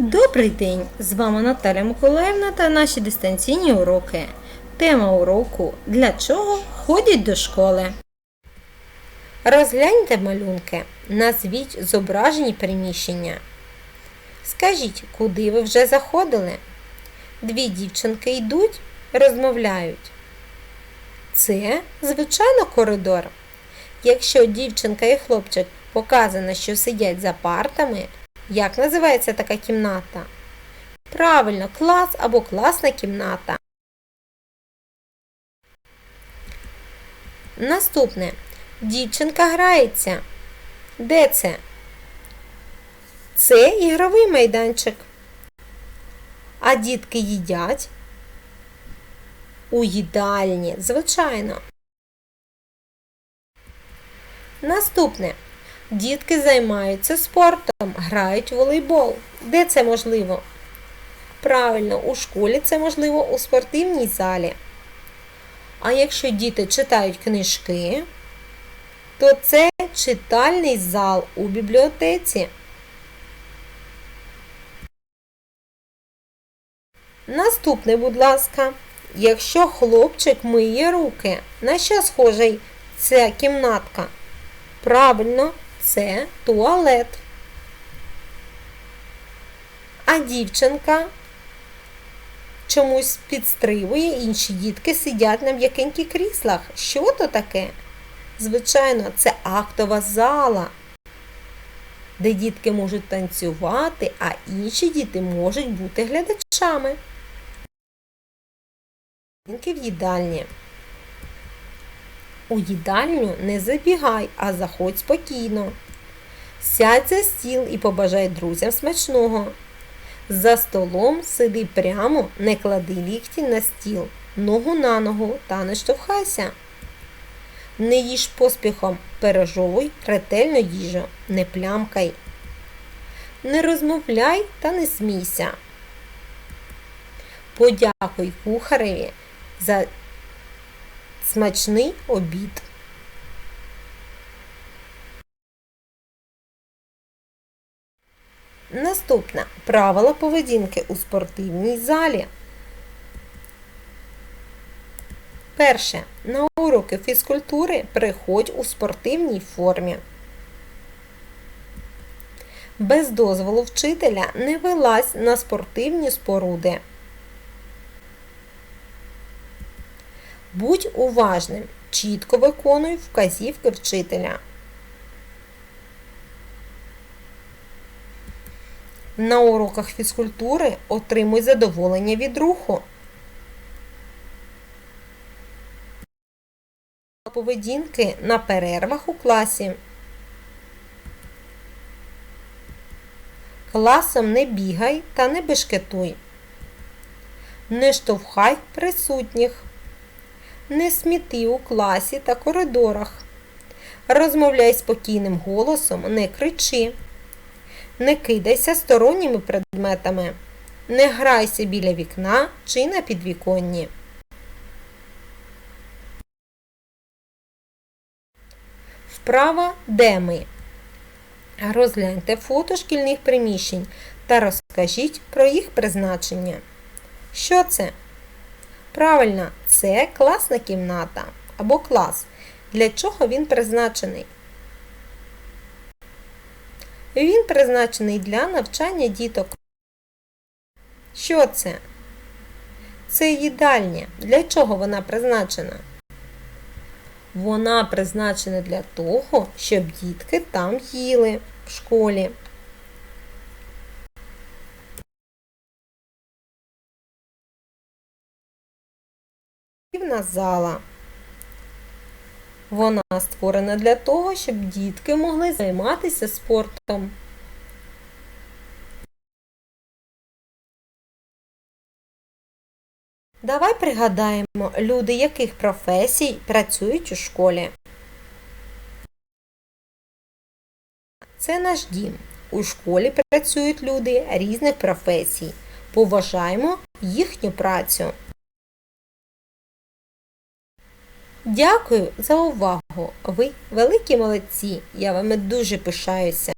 Добрий день! З вами Наталя Миколаївна та наші дистанційні уроки. Тема уроку Для чого ходять до школи? Розгляньте малюнки. Назвіть зображені приміщення. Скажіть, куди ви вже заходили? Дві дівчинки йдуть, розмовляють. Це, звичайно, коридор. Якщо дівчинка і хлопчик показано, що сидять за партами, як називається така кімната? Правильно, клас або класна кімната. Наступне. Дівчинка грається. Де це? Це ігровий майданчик. А дітки їдять? У їдальні, звичайно. Наступне. Дітки займаються спортом, грають у волейбол. Де це можливо? Правильно, у школі це можливо у спортивній залі. А якщо діти читають книжки, то це читальний зал у бібліотеці. Наступне, будь ласка, якщо хлопчик миє руки, на що схожий ця кімнатка? Правильно, це туалет. А дівчинка чомусь підстривує, інші дітки сидять на м'якеньких кріслах. Що то таке? Звичайно, це актова зала, де дітки можуть танцювати, а інші діти можуть бути глядачами. в їдальні. У їдальню не забігай, а заходь спокійно. Сядь за стіл і побажай друзям смачного. За столом сиди прямо, не клади лікті на стіл, ногу на ногу та не штовхайся. Не їж поспіхом, пережовуй ретельно їжу, не плямкай. Не розмовляй та не смійся. Подякуй кухареві за смачний обід. Наступне правила поведінки у спортивній залі. Перше. На уроки фізкультури приходь у спортивній формі. Без дозволу вчителя не вилазь на спортивні споруди. Будь уважним, чітко виконуй вказівки вчителя. На уроках фізкультури отримуй задоволення від руху. Поведінки на перервах у класі. Класом не бігай та не бешкетуй. Не штовхай присутніх. Не сміти у класі та коридорах. Розмовляй спокійним голосом, не кричи. Не кидайся сторонніми предметами. Не грайся біля вікна чи на підвіконні. Вправа де ми? Розгляньте фото шкільних приміщень та розкажіть про їх призначення. Що це? Правильно, це класна кімната або клас. Для чого він призначений? Він призначений для навчання діток. Що це? Це їдальня. Для чого вона призначена? Вона призначена для того, щоб дітки там їли в школі. Спортивна зала. Вона створена для того, щоб дітки могли займатися спортом. Давай пригадаємо, люди яких професій працюють у школі. Це наш дім. У школі працюють люди різних професій. Поважаємо їхню працю. Дякую за увагу! Ви великі молодці! Я вами дуже пишаюся!